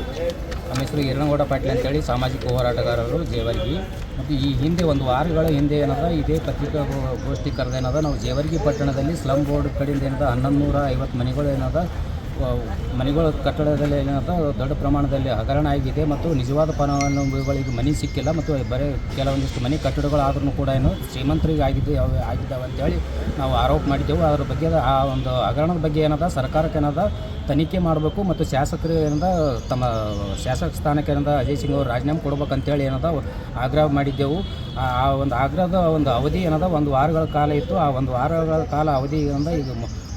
ನಮ್ಮ ಹೆಸರು ಹಿರಣಗೌಡ ಪಾಟೀಲ್ ಅಂತೇಳಿ ಸಾಮಾಜಿಕ ಹೋರಾಟಗಾರರು ಜೇವರ್ಗಿ. ಮತ್ತು ಈ ಹಿಂದೆ ಒಂದು ವಾರಗಳ ಹಿಂದೆ ಏನದ, ಇದೇ ಪತ್ರಿಕಾ ಗೋ- ಗೋಷ್ಠಿ ಕರೆದೇನದ ನಾವು ಜೇವರ್ಗಿ ಪಟ್ಟಣದಲ್ಲಿ ಸ್ಲಮ್ ಬೋರ್ಡ್ ಕಡೆಯಿಂದ ಏನದ, ಹನ್ನೊಂದು ನೂರ ಐವತ್ತು ಮನೆಗಳು ಏನದ ಮನೆಗಳ ಕಟ್ಟಡದಲ್ಲಿ ಏನಂತ ದೊಡ್ಡ ಪ್ರಮಾಣದಲ್ಲಿ ಹಗರಣ ಆಗಿದೆ ಮತ್ತು ನಿಜವಾದ ಫಲಾನುಭವಿಗಳಿಗೆ ಮನೆ ಸಿಕ್ಕಿಲ್ಲ ಮತ್ತು ಬರೀ ಕೆಲವೊಂದಿಷ್ಟು ಮನೆ ಕಟ್ಟಡಗಳು ಆದ್ರೂ ಕೂಡ ಏನು ಶ್ರೀಮಂತರಿಗೆ ಆಗಿದ್ದು ಆಗಿದ್ದಾವೆ ಅಂತೇಳಿ ನಾವು ಆರೋಪ ಮಾಡಿದ್ದೆವು. ಅದರ ಬಗ್ಗೆ ಆ ಒಂದು ಹಗರಣದ ಬಗ್ಗೆ ಏನದ, ಸರ್ಕಾರಕ್ಕೆ ಏನದ ತನಿಖೆ ಮಾಡಬೇಕು ಮತ್ತು ಶಾಸಕರು ಏನದ, ತಮ್ಮ ಶಾಸಕ ಸ್ಥಾನಕ್ಕೆ ಏನದ ಅಜಯ್ ಸಿಂಗ್ ಅವರು ರಾಜೀನಾಮೆ ಕೊಡ್ಬೇಕಂತೇಳಿ ಏನದ ಆಗ್ರಹ ಮಾಡಿದ್ದೆವು. ಆ ಒಂದು ಆಗ್ರಹದ ಒಂದು ಅವಧಿ ಏನದ, ಒಂದು ವಾರಗಳ ಕಾಲ ಇತ್ತು. ಆ ಒಂದು ವಾರಗಳ ಕಾಲ ಅವಧಿ ಏನದ, ಈಗ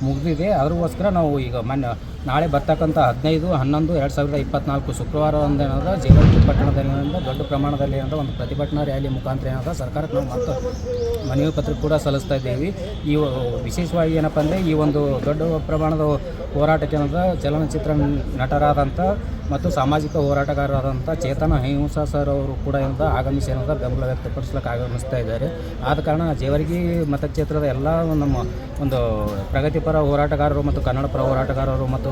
ಮುಗಿದಿದೆ. ಅದಕ್ಕೋಸ್ಕರ ನಾವು ಈಗ ಮೊನ್ನೆ, ನಾಳೆ ಬರ್ತಕ್ಕಂಥ ಹದಿನೈದು, ಹನ್ನೊಂದು, ಎರಡು ಸಾವಿರದ ಇಪ್ಪತ್ತ್ನಾಲ್ಕು ಶುಕ್ರವಾರ ಒಂದು ಏನಾದ್ರೆ ಜೇವರ್ಗಿ ಪಟ್ಟಣದಲ್ಲಿ ಏನಂದ್ರೆ ದೊಡ್ಡ ಪ್ರಮಾಣದಲ್ಲಿ ಏನಾದ್ರೆ ಒಂದು ಪ್ರತಿಭಟನಾ ರ್ಯಾಲಿ ಮುಖಾಂತರ ಏನಾದ್ರೆ ಸರ್ಕಾರಕ್ಕೆ ನಾವು ಮತ್ತು ಮನವಿ ಪತ್ರ ಕೂಡ ಸಲ್ಲಿಸ್ತಾ ಇದ್ದೀವಿ. ಈ ವಿಶೇಷವಾಗಿ ಏನಪ್ಪ ಅಂದರೆ ಈ ಒಂದು ದೊಡ್ಡ ಪ್ರಮಾಣದ ಹೋರಾಟಕ್ಕೆ ಏನದ ಚಲನಚಿತ್ರ ನಟರಾದಂಥ ಮತ್ತು ಸಾಮಾಜಿಕ ಹೋರಾಟಗಾರರಾದಂಥ ಚೇತನ ಹಿಂಸಾ ಸರ್ ಅವರು ಕೂಡ ಇಂದ ಆಗಮಿಸಿ ಏನಂತ ಬೆಂಬಲ ವ್ಯಕ್ತಪಡಿಸ್ಲಿಕ್ಕೆ ಆಗಮಿಸ್ತಾ ಇದ್ದಾರೆ. ಆದ ಕಾರಣ ಜೇವರ್ಗಿ ಮತಕ್ಷೇತ್ರದ ಎಲ್ಲ ನಮ್ಮ ಒಂದು ಪ್ರಗತಿಪರ ಹೋರಾಟಗಾರರು ಮತ್ತು ಕನ್ನಡ ಪರ ಹೋರಾಟಗಾರರು ಮತ್ತು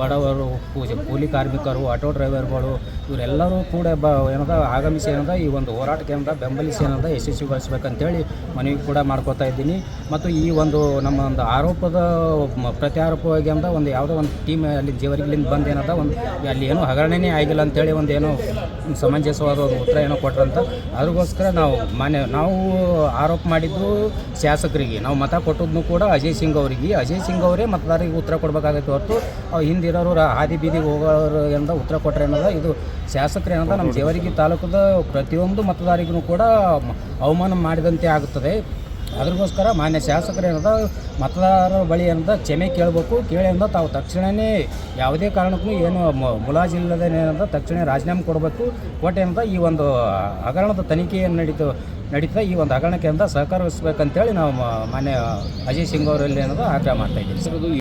ಬಡವರು, ಪೂಜೆ ಕೂಲಿ ಕಾರ್ಮಿಕರು, ಆಟೋ ಡ್ರೈವರ್ಗಳು ಇವರೆಲ್ಲರೂ ಕೂಡ ಬ ಏನದ ಆಗಮಿಸಿ ಏನದ ಈ ಒಂದು ಹೋರಾಟಕ್ಕೆ ಏನದ ಬೆಂಬಲಿಸಿ ಏನದ ಯಶಸ್ವಿಗೊಳಿಸ್ಬೇಕಂತೇಳಿ ಮನವಿ ಕೂಡ ಮಾಡ್ಕೋತಾ ಇದ್ದೀನಿ. ಮತ್ತು ಈ ಒಂದು ನಮ್ಮ ಒಂದು ಆರೋಪದ ಪ್ರತ್ಯಾರೋಪವಾಗಿ ಅಂದ ಒಂದು ಯಾವುದೋ ಒಂದು ಟೀಮ್ ಅಲ್ಲಿ ಜೇವರ್ಗಿಲಿಂದ ಬಂದು ಏನದ ಒಂದು ಅಲ್ಲಿ ಏನೋ ಹಗರಣೆನೇ ಆಗಿಲ್ಲ ಅಂತೇಳಿ ಒಂದು ಏನೋ ಸಮಂಜಸವಾದ ಒಂದು ಉತ್ತರ ಏನೋ ಕೊಟ್ರಂತ, ಅದಕ್ಕೋಸ್ಕರ ನಾವು ಮಾನ್ಯ, ನಾವು ಆರೋಪ ಮಾಡಿದ್ದು ಶಾಸಕರಿಗೆ, ನಾವು ಮತ ಕೊಟ್ಟದ್ದು ಕೂಡ ಅಜಯ್ ಸಿಂಗ್ ಅವರಿಗೆ. ಅಜಯ್ ಸಿಂಗ್ ಅವರೇ ಮತದಾರರಿಗೆ ಉತ್ತರ ಕೊಡಬೇಕಾಗತ್ತೆ ಹೊರತು ಅವ್ರು ಹಿಂದಿರೋರು ಹಾದಿ ಬೀದಿಗೆ ಹೋಗೋರು ಎಂದ ಉತ್ತರ ಕೊಟ್ಟರೆ ಏನದ? ಇದು ಶಾಸಕರು ಏನದ? ನಮ್ಮ ಜೇವರಿಗೆ ತಾಲೂಕದ ಪ್ರತಿಯೊಂದು ಮತದಾರಿಗೂ ಕೂಡ ಅವಮಾನ ಮಾಡಿದಂತೆ ಆಗುತ್ತದೆ. ಅದಕ್ಕೋಸ್ಕರ ಮಾನ್ಯ ಶಾಸಕರು ಏನದ, ಮತದಾರರ ಬಳಿ ಏನದ, ಕ್ಷಮೆ ಕೇಳಬೇಕು, ಕೇಳಿ ಏನದ ತಾವು ತಕ್ಷಣವೇ ಯಾವುದೇ ಕಾರಣಕ್ಕೂ ಏನು ಮುಲಾಜಿಲ್ಲದೆ ಏನದ ತಕ್ಷಣ ರಾಜೀನಾಮೆ ಕೊಡಬೇಕು. ಕೊಟ್ಟು ಏನದ, ಈ ಒಂದು ಹಗರಣದ ತನಿಖೆ ಏನು ನಡೀತು, ನಡೀತಾ ಈ ಒಂದು ಹಗರಣಕ್ಕೆ ಏನದ ಸಹಕರಿಸ್ಬೇಕಂತೇಳಿ ನಾವು ಮಾನ್ಯ ಅಜಯ್ ಸಿಂಗ್ ಅವರಲ್ಲಿ ಏನದ ಆಗ್ರಹ ಮಾಡ್ತಾ ಇದ್ದೀವಿ.